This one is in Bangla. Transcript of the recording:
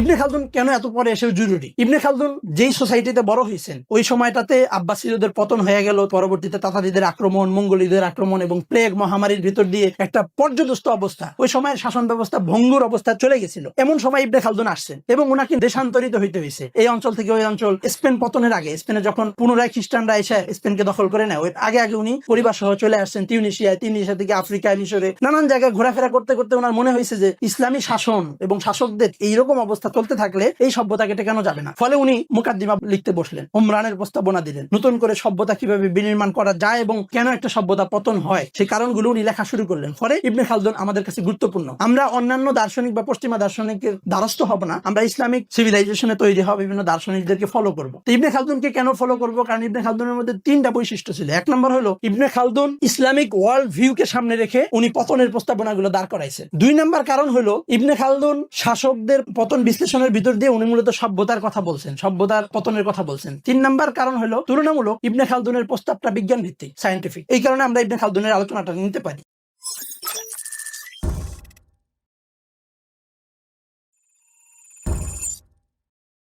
ইবনে খালদুন কেন এত পরে এসে জরুরি? ইবনে খালদুন যেই সোসাইটিতে বড় হয়েছেন, ওই সময়টাতে আব্বাসীয়দের পতন হয়ে গেল, পরবর্তীতে তাতারিদের আক্রমণ মঙ্গলীদের আক্রমণ এবং প্লেগ মহামারীর ভিতর দিয়ে একটা পর্যদস্ত অবস্থা। ওই সময়ের শাসন ব্যবস্থা ভঙ্গুর অবস্থা চলে গেছিল। এমন সময় ইবনে খালদুন আসছেন এবং ওনাকে দেশান্তরিত হইতে হয়েছে এই অঞ্চল থেকে ওই অঞ্চল স্পেন পতনের আগে, স্পেনে যখন পুনরায় খ্রিস্টানরা এসে স্পেনকে দখল করে নেয় ওই আগে আগে উনি পরিবার সহ চলে আসছেন তিউনিশিয়ায়, তিউনিশিয়া থেকে আফ্রিকায় মিশরে। নানান জায়গায় ঘোরাফেরা করতে করতে ওনার মনে হয়েছে যে ইসলামী শাসন এবং শাসকদের এইরকম অবস্থা চলতে থাকলে এই সভ্যতাকে টেকানো যাবে না? ফলে উনি মুকাদ্দিমা লিখতে বসলেন, উমরানের প্রস্তাবনা দিলেন, নতুন করে সভ্যতা কীভাবে বিনির্মাণ করা যায় এবং কেন একটা সভ্যতা পতন হয় সেই কারণগুলো উনি লেখা শুরু করলেন। ফলে ইবনে খালদুন আমাদের কাছে গুরুত্বপূর্ণ। আমরা অন্যান্য দার্শনিক বা পশ্চিমা দার্শনিকের দ্বারস্থ হব না, আমরা ইসলামিক সিভিলাইজেশনে তৈরি হওয়া বিভিন্ন দার্শনিকদেরকে ফলো করব। ইবনে খালদুনকে কেন ফলো করব? কারণ ইবনে খালদুনের মধ্যে তিনটা বৈশিষ্ট্য ছিল। এক নম্বর হলো, ইবনে খালদুন ইসলামিক ওয়ার্ল্ড ভিউকে সামনে রেখে উনি পতনের প্রস্তাবনাগুলো দাঁড় করাইছেন। দুই নম্বর কারণ হলো, ইবনে খালদুন শাসকদের পতন বিশ্লেষণের ভিতর দিয়ে উনি মূলত সভ্যতার কথা বলছেন, সভ্যতার পতনের কথা বলছেন। তিন নাম্বার কারণ হলো, তুলনামূলক ইবনে খালদুনের প্রস্তাবটা বিজ্ঞান ভিত্তিক সায়েন্টিফিক এই কারণে আমরা ইবনে খালদুনের আলোচনাটা নিতে পারি।